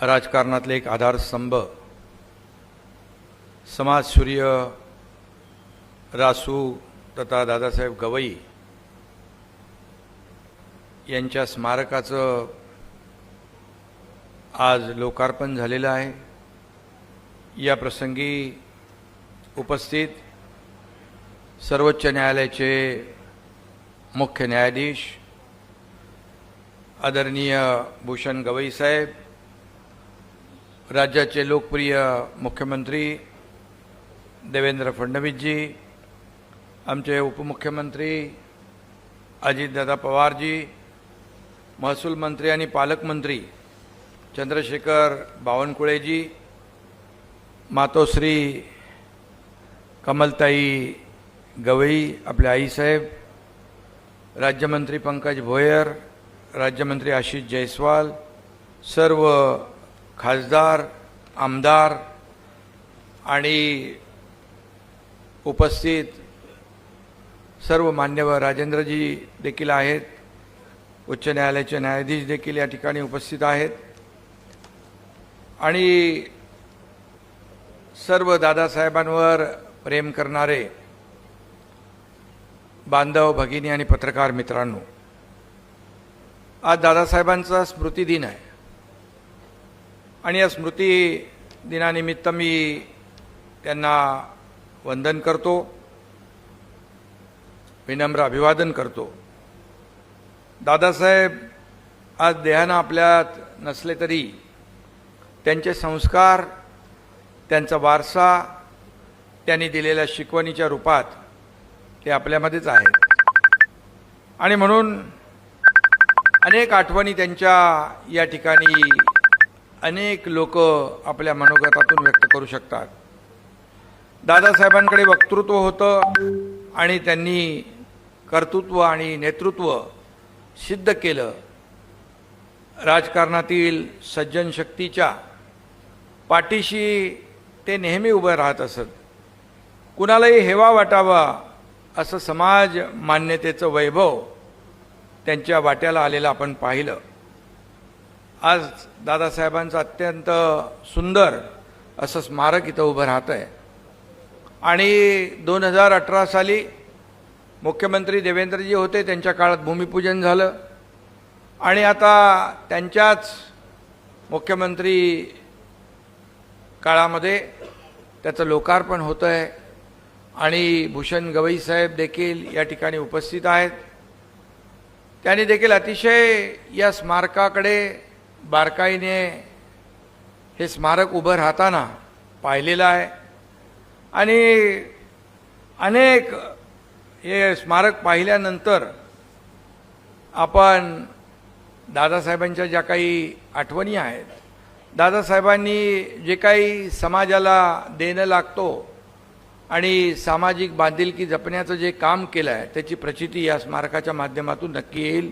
राजकारणातले एक आधारस्तंभ समाजसूर्य रासू तथा दादासाहेब गवई यांच्या स्मारकाचं आज लोकार्पण झालेलं आहे. या प्रसंगी उपस्थित सर्वोच्च न्यायालयाचे मुख्य न्यायाधीश आदरणीय भूषण गवई साहेब राज्याचे लोकप्रिय मुख्यमंत्री देवेंद्र फडणवीसजी आमचे उपमुख्यमंत्री अजितदादा पवारजी महसूल मंत्री आणि पालकमंत्री चंद्रशेखर बावनकुळेजी मातोश्री कमलताई गवई आपले आईसाहेब राज्यमंत्री पंकज भोयर राज्यमंत्री आशिष जयस्वाल सर्व खासदार आमदार आणि उपस्थित सर्व मान्यवर राजेंद्रजी देखील आहेत. उच्च न्यायालयाचे न्यायाधीश देखील या ठिकाणी उपस्थित आहेत. आणि सर्व दादासाहेबांवर प्रेम करणारे बांधव भगिनी आणि पत्रकार मित्रांनो आज दादासाहेबांचा स्मृतिदिन आहे. आणि या स्मृती दिनानिमित्त मी त्यांना वंदन करतो विनम्र अभिवादन करतो. दादासाहेब आज देहानं आपल्यात नसले तरी त्यांचे संस्कार त्यांचा वारसा त्यांनी दिलेल्या शिकवणीच्या रूपात ते आपल्यामध्येच आहेत. आणि म्हणून अनेक आठवणी त्यांच्या या ठिकाणी अनेक लोक आपल्या मनोगतातून व्यक्त करू शकतात. दादासाहेबांकडे वक्तृत्व होतं आणि त्यांनी कर्तृत्व आणि नेतृत्व सिद्ध केलं. राजकारणातील सज्जन शक्तीच्या पाठीशी ते नेहमी उभं राहत असत. कुणालाही हेवा वाटावा असं समाज मान्यतेचं वैभव त्यांच्या वाट्याला आलेलं आपण पाहिलं. आज दादासाहेबांचं अत्यंत सुंदर असं स्मारक इथं उभं राहतं आहे आणि दोन हजार अठरा साली मुख्यमंत्री देवेंद्रजी होते त्यांच्या काळात भूमिपूजन झालं. आणि आता त्यांच्याच मुख्यमंत्री काळामध्ये त्याचं लोकार्पण होतं आहे आणि भूषण गवई साहेब देखील या ठिकाणी उपस्थित आहेत. त्यांनी देखील अतिशय या स्मारकाकडे बारकाईने हे स्मारक उभं राहताना पाहिलेलं आहे. आणि अनेक हे स्मारक पाहिल्यानंतर आपण दादासाहेबांच्या ज्या काही आठवणी आहेत दादासाहेबांनी जे काही समाजाला देणं लागतो आणि सामाजिक बांधिलकी जपण्याचं जे काम केलं आहे त्याची प्रचिती या स्मारकाच्या माध्यमातून नक्की येईल.